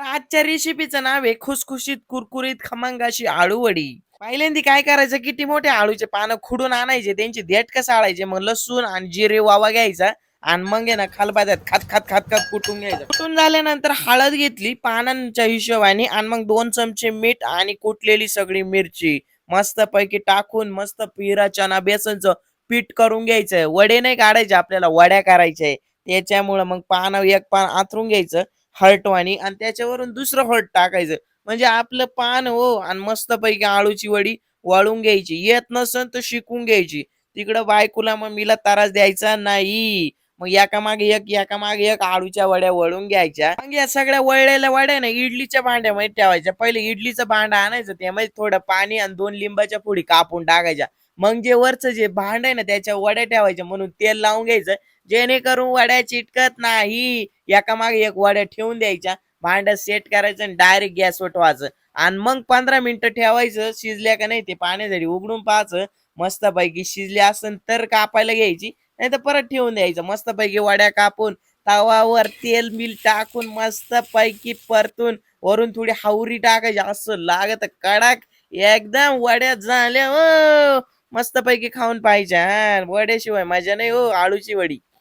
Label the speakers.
Speaker 1: तर आजच्या रेसिपीचं नाव आहे खुसखुशीत कुरकुरीत खमंगाशी आळूवडी. पहिल्यांदा काय करायचं? किती मोठे आळूचे पानं खुडून आणायचे त्यांची देठ कसं आळायचे? मग लसूण आणि जिरे वावा घ्यायचा आणि मग आहे ना खालबाजात खात खात खात खात कुटून घ्यायचं. कुटून झाल्यानंतर हळद घेतली पानांच्या हिशोबाने आणि मग दोन चमचे मीठ आणि कुटलेली सगळी मिरची. मस्त पैकी टाकून मस्त पिरा चना बेसनचं पीठ करून घ्यायचं. वडे नाही काढायचे आपल्याला वड्या करायच्या त्याच्यामुळं मग पान एक पान आथरून घ्यायचं. हळटवाणी आणि त्याच्यावरून दुसरं हळट टाकायचं. म्हणजे आपलं पान हो आणि मस्त पैकी आळूची वडी वळून घ्यायची. येत नसन तर शिकून घ्यायची. तिकडं बायकोला मग मीला त्रास द्यायचा नाही. मग एका मागे एक एका मागे एक आळूच्या वड्या वळून घ्यायच्या. मग या सगळ्या वळलेल्या वड्या ना इडलीच्या भांड्यामध्ये ठेवायच्या. पहिले इडलीचं भांड आणायचं त्यामध्ये थोडं पाणी आणि दोन लिंबाच्या पुढी कापून टाकायच्या. मग जे वरचं जे भांड आहे ना त्याच्या वड्या ठेवायच्या म्हणून तेल लावून घ्यायचं. जेणेकरून वड्या चिटकत नाही. एका मागे एक वड्या ठेवून द्यायच्या. भांड सेट करायचं आणि डायरेक्ट गॅस ठेवायचं. आणि मग पंधरा मिनिटं ठेवायचं. शिजल्या का नाही ते पाण्यासाठी उघडून पाहायचं. मस्तपैकी शिजली शिजले असेल तर कापायला घ्यायची. नाही तर परत ठेवून द्यायचं. मस्तपैकी वड्या कापून तवावर तेल मील टाकून मस्त पैकी परतून वरून थोडी हावरी टाकायची. असं लागत कडक. एकदम वड्या झाल्या हो! मस्त पैकी खाऊन पाहिजे हा. वड्याशिवाय मजा नाही हो. आळूची वडी.